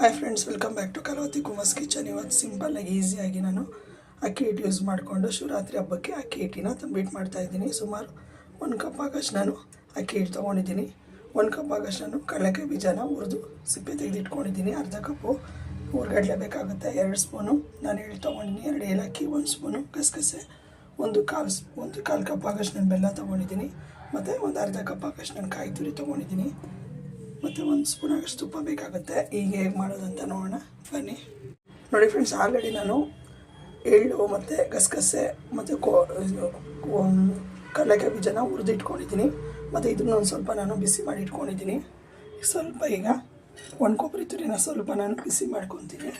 Hi friends welcome back to Kalavati Kumas kitchen ಇವತ್ತು ಸಿಂಪಲ್ಲಾಗಿ ಈಸಿಯಾಗಿ ನಾನು ಅಕ್ಕಿ ಹಿಟ್ಟು ಯೂಸ್ ಮಾಡಿಕೊಂಡು ಶಿವರಾತ್ರಿ ಹಬ್ಬಕ್ಕೆ ಅಕ್ಕಿ ಹಿಟ್ಟಿನ ತಂಬಿಟ್ಟು ಮಾಡ್ತಾ ಇದ್ದೀನಿ. ಸುಮಾರು ಒಂದು ಕಪ್ ಆಗಷ್ಟು ನಾನು ಅಕ್ಕಿ ಹಿಟ್ಟು ತೊಗೊಂಡಿದ್ದೀನಿ. ಒಂದು ಕಪ್ ಆಗಷ್ಟು ನಾನು ಕಡಲೆಕಾಯಿ ಬೀಜನ ಹುರಿದು ಸಿಪ್ಪೆ ತೆಗೆದಿಟ್ಕೊಂಡಿದ್ದೀನಿ. ಅರ್ಧ ಕಪ್ಪು ಹುರ್ಗಡ್ಲೆ ಬೇಕಾಗುತ್ತೆ, ಎರಡು ಸ್ಪೂನು ನಾನು ಹೇಳಿ ತೊಗೊಂಡಿದ್ದೀನಿ ಎರಡು ಏಲಕ್ಕಿ, ಒಂದು ಸ್ಪೂನು ಗಸಗಸೆ, ಒಂದು ಕಾಲು ಸ್ಪೂ ಒಂದು ಕಾಲು ಕಪ್ ಆಗಷ್ಟು ನಾನು ಬೆಲ್ಲ ತೊಗೊಂಡಿದ್ದೀನಿ. ಮತ್ತು ಒಂದು ಅರ್ಧ ಕಪ್ ಆಗಷ್ಟು ನಾನು ಕಾಯಿ ತುರಿ ತೊಗೊಂಡಿದ್ದೀನಿ. ಮತ್ತು ಒಂದು ಸ್ಪೂನ್ ಆಗಷ್ಟು ತುಪ್ಪ ಬೇಕಾಗುತ್ತೆ. ಈಗ ಹೇಗೆ ಮಾಡೋದಂತ ನೋಡೋಣ. ಬನ್ನಿ. ನೋಡಿ ಫ್ರೆಂಡ್ಸ್ ಆಲ್ರೆಡಿ ನಾನು ಎಳ್ಳು ಮತ್ತು ಗಸಗಸೆ ಮತ್ತು ಕೋ ಕಡಲೆಕಾಯಿ ಬೀಜನ ಹುರಿದು ಇಟ್ಕೊಂಡಿದ್ದೀನಿ ಮತ್ತು ಇದನ್ನು ಒಂದು ಸ್ವಲ್ಪ ನಾನು ಬಿಸಿ ಮಾಡಿ ಇಟ್ಕೊಂಡಿದ್ದೀನಿ. ಸ್ವಲ್ಪ ಈಗ ಒಂದು ಕೊಬ್ಬರಿ ತುರಿನ ಸ್ವಲ್ಪ ನಾನು ಬಿಸಿ ಮಾಡ್ಕೊತೀನಿ.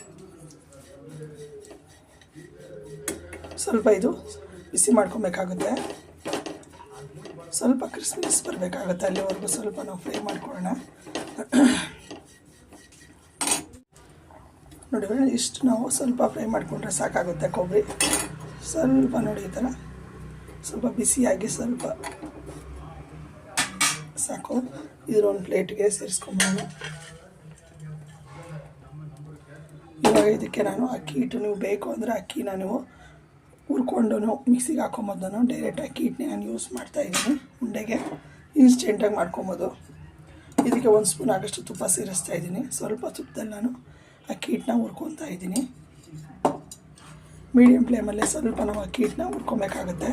ಸ್ವಲ್ಪ ಇದು ಬಿಸಿ ಮಾಡ್ಕೊಬೇಕಾಗುತ್ತೆ. ಸ್ವಲ್ಪ ಕ್ರಿಸ್ಮಸ್ ಬರಬೇಕಾಗುತ್ತೆ, ಅಲ್ಲಿವರೆಗೂ ಸ್ವಲ್ಪ ನಾವು ಫ್ರೈ ಮಾಡ್ಕೊಳ್ಳೋಣ. ನೋಡಿ ಇಷ್ಟು ನಾವು ಸ್ವಲ್ಪ ಫ್ರೈ ಮಾಡಿಕೊಂಡ್ರೆ ಸಾಕಾಗುತ್ತೆ ಕೊಬ್ಬರಿ. ಸ್ವಲ್ಪ ನೋಡಿ ಈ ಥರ ಸ್ವಲ್ಪ ಬಿಸಿಯಾಗಿ ಸ್ವಲ್ಪ ಸಾಕು. ಇದ್ರ ಒಂದು ಪ್ಲೇಟ್ಗೆ ಸೇರಿಸ್ಕೊಂಬೋಣ ಇವಾಗ ಇದಕ್ಕೆ ನಾನು ಅಕ್ಕಿ ಹಿಟ್ಟು ನೀವು ಬೇಕು ಅಂದರೆ ಅಕ್ಕಿನ ನೀವು ಹುರ್ಕೊಂಡು ಮಿಕ್ಸಿಗೆ ಹಾಕೊಂಬೋದು ನಾನು ಡೈರೆಕ್ಟ್ ಅಕ್ಕಿ ಹಿಟ್ಟನ್ನ ನಾನು ಯೂಸ್ ಮಾಡ್ತಾ ಇದ್ದೀನಿ ಉಂಡೆಗೆ ಇನ್ಸ್ಟೆಂಟಾಗಿ ಮಾಡ್ಕೊಬೋದು. ಇದಕ್ಕೆ ಒಂದು ಸ್ಪೂನ್ ಆಗಷ್ಟು ತುಪ್ಪ ಸೇರಿಸ್ತಾ ಇದ್ದೀನಿ. ಸ್ವಲ್ಪ ತುಪ್ಪದಲ್ಲಿ ನಾನು ಅಕ್ಕಿ ಹಿಟ್ಟನ್ನ ಹುರ್ಕೊತಾ ಇದ್ದೀನಿ. ಮೀಡಿಯಮ್ ಫ್ಲೇಮಲ್ಲೇ ಸ್ವಲ್ಪ ನಾವು ಅಕ್ಕಿ ಹಿಟ್ಟನ್ನ ಹುರ್ಕೊಬೇಕಾಗುತ್ತೆ.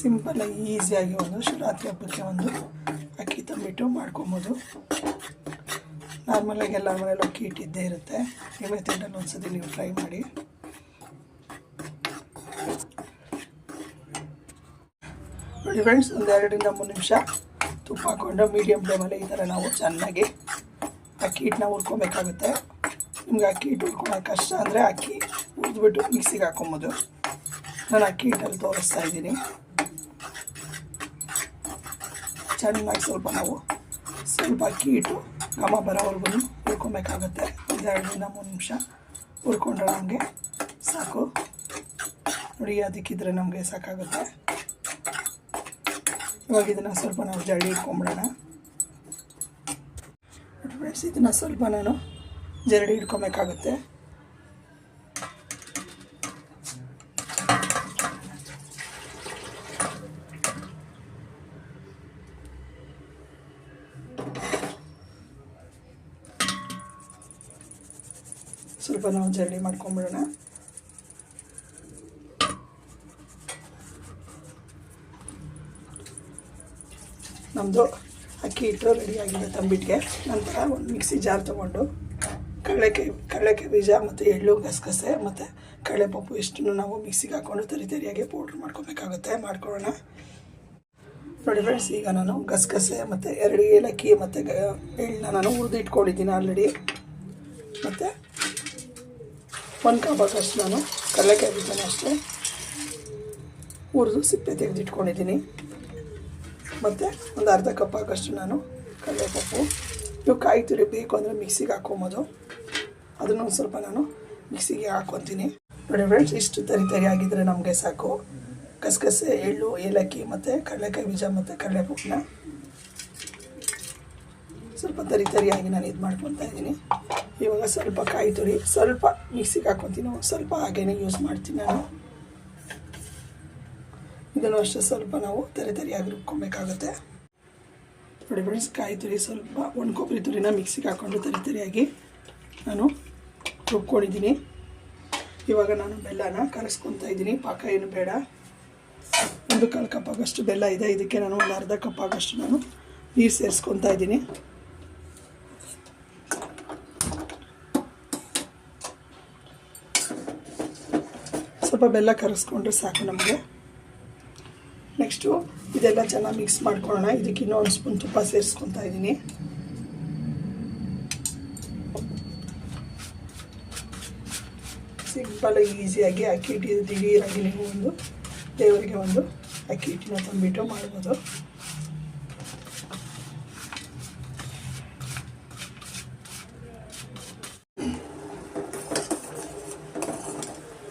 ಸಿಂಪಲ್ಲಾಗಿ ಈಸಿಯಾಗಿ ಒಂದು ಶಿವರಾತ್ರಿ ಹಬ್ಬಕ್ಕೆ ಒಂದು ಅಕ್ಕಿ ತಂಬಿಟ್ಟು ಮಾಡ್ಕೊಬೋದು. ನಾರ್ಮಲಾಗಿ ಎಲ್ಲ ಮನೇಲಿ ಅಕ್ಕಿ ಇಟ್ಟಿದ್ದೇ ಇರುತ್ತೆ. ಈ ಮೆಥಡಲ್ಲಿ ಒಂದ್ಸತಿ ನೀವು ಫ್ರೈ ಮಾಡಿ. ನೋಡಿ ಫ್ರೆಂಡ್ಸ್ ಒಂದು ಎರಡರಿಂದ ಮೂರು ನಿಮಿಷ ತುಪ್ಪ ಹಾಕ್ಕೊಂಡು ಮೀಡಿಯಮ್ ಫ್ಲೇಮಲ್ಲಿ ಈ ಥರ ನಾವು ಚೆನ್ನಾಗಿ ಅಕ್ಕಿ ಹಿಟ್ಟನ್ನ ಹುರ್ಕೊಬೇಕಾಗುತ್ತೆ. ನಿಮ್ಗೆ ಅಕ್ಕಿ ಹಿಟ್ಟು ಹುರ್ಕೊಳಕ್ಕೆ ಕಷ್ಟ ಅಂದರೆ ಅಕ್ಕಿ ಹುರಿದ್ಬಿಟ್ಟು ಮಿಕ್ಸಿಗೆ ಹಾಕೊಬೋದು. ನಾನು ಅಕ್ಕಿ ಹಿಟ್ಟಲ್ಲಿ ತೋರಿಸ್ತಾ ಇದ್ದೀನಿ. ಚೆನ್ನಾಗಿ ಸ್ವಲ್ಪ ನಾವು ಸ್ವಲ್ಪ ಅಕ್ಕಿ ಹಿಟ್ಟು ಘಮ ಬರೋವರೆಗೂ ಹುರ್ಕೊಬೇಕಾಗುತ್ತೆ ಒಂದು ಎರಡರಿಂದ ಮೂರು ನಿಮಿಷ ಹುರ್ಕೊಂಡ್ರೆ ನಮಗೆ ಸಾಕು. ನೋಡಿ, ಅದಕ್ಕಿದ್ರೆ ನಮಗೆ ಸಾಕಾಗುತ್ತೆ. ಇವಾಗ ಇದನ್ನು ಸ್ವಲ್ಪ ನಾವು ಜರಡಿ ಇಟ್ಕೊಂಬಿಡೋಣ. ಫ್ರೆಂಡ್ಸ್ ಇದನ್ನು ಸ್ವಲ್ಪ ನಾನು ಜರಡಿ ಇಟ್ಕೊಬೇಕಾಗುತ್ತೆ. ಸ್ವಲ್ಪ ನಾವು ಜರಡಿ ಮಾಡ್ಕೊಂಬಿಡೋಣ. ನಮ್ಮದು ಅಕ್ಕಿ ಹಿಟ್ಟು ರೆಡಿಯಾಗಿದೆ ತಂಬಿಟ್ಟಿಗೆ ನಂತರ ಒಂದು ಮಿಕ್ಸಿ ಜಾರ್ ತೊಗೊಂಡು ಕಡಲೆಕಾಯಿ ಕಡಲೆಕಾಯಿ ಬೀಜ ಮತ್ತು ಎಳ್ಳು, ಗಸಗಸೆ ಮತ್ತು ಕಡಲೆಪಪ್ಪು ಇಷ್ಟನ್ನು ನಾವು ಮಿಕ್ಸಿಗೆ ಹಾಕ್ಕೊಂಡು ತರಿ ತರಿಯಾಗಿ ಪೌಡ್ರ್ ಮಾಡ್ಕೊಬೇಕಾಗುತ್ತೆ. ಮಾಡ್ಕೊಳ್ಳೋಣ. ನೋಡಿ ಫ್ರೆಂಡ್ಸ್ ಈಗ ನಾನು ಗಸಗಸೆ ಮತ್ತು ಎರಡು ಏಲಕ್ಕಿ ಮತ್ತು ಎಳ್ಳನ್ನ ನಾನು ಹುರಿದು ಇಟ್ಕೊಂಡಿದ್ದೀನಿ ಆಲ್ರೆಡಿ ಮತ್ತು ಒಂದು ಕಪ್ಪಾಗಷ್ಟು ನಾನು. ಕಡಲೆಕಾಯಿ ಬೀಜನ ಅಷ್ಟೇ. ಹುರಿದು ಸಿಪ್ಪೆ ತೆಗೆದಿಟ್ಕೊಂಡಿದ್ದೀನಿ. ಮತ್ತು ಒಂದು ಅರ್ಧ ಕಪ್ ಹಾಕಷ್ಟು ನಾನು ಕಡಲೆಪಪ್ಪು. ಇವು ಕಾಯಿ ತುರಿ ಬೇಕು ಅಂದರೆ ಮಿಕ್ಸಿಗೆ ಹಾಕ್ಕೊಬೋದು ಅದನ್ನು ಒಂದು ಸ್ವಲ್ಪ ನಾನು ಮಿಕ್ಸಿಗೆ ಹಾಕ್ಕೊತೀನಿ ನೋಡಿ ಫ್ರೆಂಡ್ಸ್ ಇಷ್ಟು ತರಿ ತರಿ ಆಗಿದ್ದರೆ ನಮಗೆ ಸಾಕು. ಗಸಗಸೆ, ಎಳ್ಳು, ಏಲಕ್ಕಿ ಮತ್ತು ಕಡಲೆಕಾಯಿ ಬೀಜ ಮತ್ತು ಕಡಲೆಪಪ್ಪನ್ನ. ಸ್ವಲ್ಪ ತರಿ ತರಿಯಾಗಿ ನಾನು ಇದು ಮಾಡ್ಕೊತಾ ಇದ್ದೀನಿ. ಇವಾಗ ಸ್ವಲ್ಪ ಕಾಯಿ ತುರಿ, ಸ್ವಲ್ಪ ಮಿಕ್ಸಿಗೆ ಹಾಕ್ಕೊತೀನಿ. ಸ್ವಲ್ಪ ಹಾಗೇನೆ ಯೂಸ್ ಮಾಡ್ತೀನಿ ನಾನು. ಇದನ್ನು ಅಷ್ಟೇ ಸ್ವಲ್ಪ ನಾವು ತರಿ ತರಿಯಾಗಿ ರುಬ್ಕೊಬೇಕಾಗುತ್ತೆ. ನೋಡಿ ಫ್ರೆಂಡ್ಸ್ ಕಾಯಿ ತುರಿ ಸ್ವಲ್ಪ ಒಣ ಕೊಬ್ಬರಿ ತುರಿನ ಮಿಕ್ಸಿಗೆ ಹಾಕ್ಕೊಂಡು ತರಿ ತರಿಯಾಗಿ ನಾನು ರುಬ್ಕೊಂಡಿದ್ದೀನಿ. ಇವಾಗ ನಾನು ಬೆಲ್ಲನ ಕಲಸ್ಕೊತಾ ಇದ್ದೀನಿ. ಪಾಕ ಏನು ಬೇಡ. ಒಂದು ಕಾಲು ಕಪ್ ಆಗೋಷ್ಟು ಬೆಲ್ಲ ಇದೆ. ಇದಕ್ಕೆ ನಾನು ಒಂದು ಅರ್ಧ ಕಪ್ ಆಗೋಷ್ಟು ನಾನು ನೀರು ಸೇರಿಸ್ಕೊತಾ ಇದ್ದೀನಿ. ಸ್ವಲ್ಪ ಬೆಲ್ಲ ಕರೆಸ್ಕೊಂಡ್ರೆ ಸಾಕು ನಮಗೆ. ನೆಕ್ಸ್ಟು ಇದೆಲ್ಲ ಚೆನ್ನಾಗಿ ಮಿಕ್ಸ್ ಮಾಡ್ಕೊಳ್ಳೋಣ. ಇದಕ್ಕೆ ಇನ್ನೊಂದು ಸ್ಪೂನ್ ತುಪ್ಪ ಸೇರಿಸ್ಕೊತಾ ಇದ್ದೀನಿ. ಸಿಂಪಲ್ ಈಸಿಯಾಗಿ ಅಕ್ಕಿ ಹಿಟ್ಟು ದಿಢೀರಾಗಿ ನೀವು ಒಂದು ದೇವರಿಗೆ ಒಂದು ಅಕ್ಕಿ ಹಿಟ್ಟಿನ ತಂಬಿಟ್ಟು ಮಾಡ್ಬೋದು.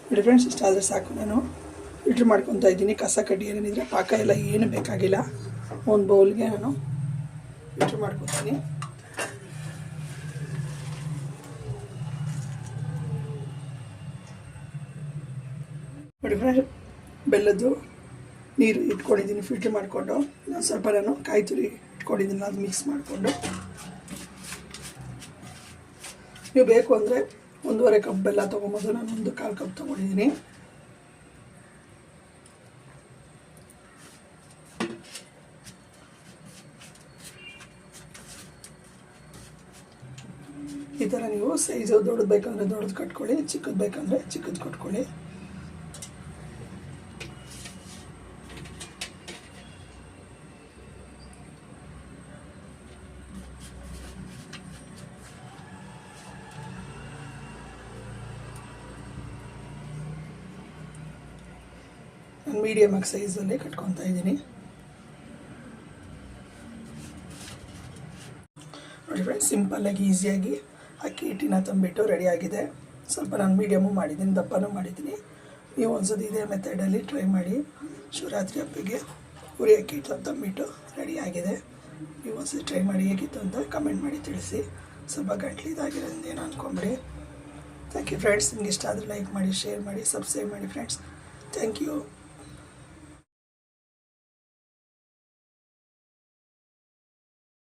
ನೋಡಿ ಫ್ರೆಂಡ್ಸ್ ಇಷ್ಟಾದರೆ ಸಾಕು. ನಾನು ಫಿಲ್ಟ್ರ್ ಮಾಡ್ಕೊತಾ ಇದ್ದೀನಿ. ಕಸ ಕಡ್ಡಿ ಏನೇನಿದ್ರೆ ಪಾಕ ಎಲ್ಲ ಏನು ಬೇಕಾಗಿಲ್ಲ. ಒಂದು ಬೌಲ್ಗೆ ನಾನು ಫಿಲ್ಟ್ರ್ ಮಾಡ್ಕೊತೀನಿ. ನೋಡಿ ಫ್ರೆಂಡ್ಸ್ ಬೆಲ್ಲದ್ದು ನೀರು ಇಟ್ಕೊಂಡಿದ್ದೀನಿ ಫಿಲ್ಟ್ರ್ ಮಾಡಿಕೊಂಡು. ನಾನು ಸ್ವಲ್ಪ ನಾನು ಕಾಯಿ ತುರಿ ಇಟ್ಕೊಂಡಿದ್ದೀನಿ ಅದು ಮಿಕ್ಸ್ ಮಾಡಿಕೊಂಡು. ನೀವು ಬೇಕು ಅಂದರೆ ಒಂದೂವರೆ ಕಪ್ ಬೆಲ್ಲ ತೊಗೊಂಬೋದು ನಾನು ಒಂದು ಕಾಲು ಕಪ್ ತೊಗೊಂಡಿದ್ದೀನಿ. ಈ ಥರ ನೀವು ಸೈಜು ದೊಡ್ಡದು ಬೇಕಂದರೆ ದೊಡ್ಡದು ಕಟ್ಕೊಳ್ಳಿ, ಚಿಕ್ಕದು ಬೇಕಂದರೆ ಚಿಕ್ಕದು ಕಟ್ಕೊಳ್ಳಿ. ಮೀಡಿಯಮ್ ಆಗಿ ಸೈಜಲ್ಲಿ ಕಟ್ಕೊತಾ ಇದ್ದೀನಿ. ನೋಡಿ ಫ್ರೆಂಡ್ಸ್ ಸಿಂಪಲ್ಲಾಗಿ ಈಸಿಯಾಗಿ ಅಕ್ಕಿ ಹಿಟ್ಟಿನ ತಂಬಿಟ್ಟು ರೆಡಿಯಾಗಿದೆ ಸ್ವಲ್ಪ ನಾನು ಮೀಡಿಯಮು ಮಾಡಿದ್ದೀನಿ, ದಪ್ಪನೂ ಮಾಡಿದ್ದೀನಿ. ನೀವು ಒಂದ್ಸತಿ ಇದೇ ಮೆಥಡಲ್ಲಿ ಟ್ರೈ ಮಾಡಿ, ಶಿವರಾತ್ರಿ ಹಬ್ಬಕ್ಕೆ ಉರಿ ಅಕ್ಕಿ ಹಿಟ್ಟು ತಂಬಿಟ್ಟು ರೆಡಿಯಾಗಿದೆ ನೀವು ಒಂದ್ಸತಿ ಟ್ರೈ ಮಾಡಿ ಹೇಗಿತ್ತು ಅಂತ ಕಮೆಂಟ್ ಮಾಡಿ ತಿಳಿಸಿ. ಸ್ವಲ್ಪ ಗಂಟ್ಲು ಇದಾಗಿರೋದ್ರಿಂದ ಏನು ಅಂದ್ಕೊಂಬಿಡಿ ಥ್ಯಾಂಕ್ ಯು ಫ್ರೆಂಡ್ಸ್ ನಿಮ್ಗೆ ಇಷ್ಟ ಆದರೆ ಲೈಕ್ ಮಾಡಿ ಶೇರ್ ಮಾಡಿ ಸಬ್ಸ್ಕ್ರೈಬ್ ಮಾಡಿ ಫ್ರೆಂಡ್ಸ್ ಥ್ಯಾಂಕ್ ಯು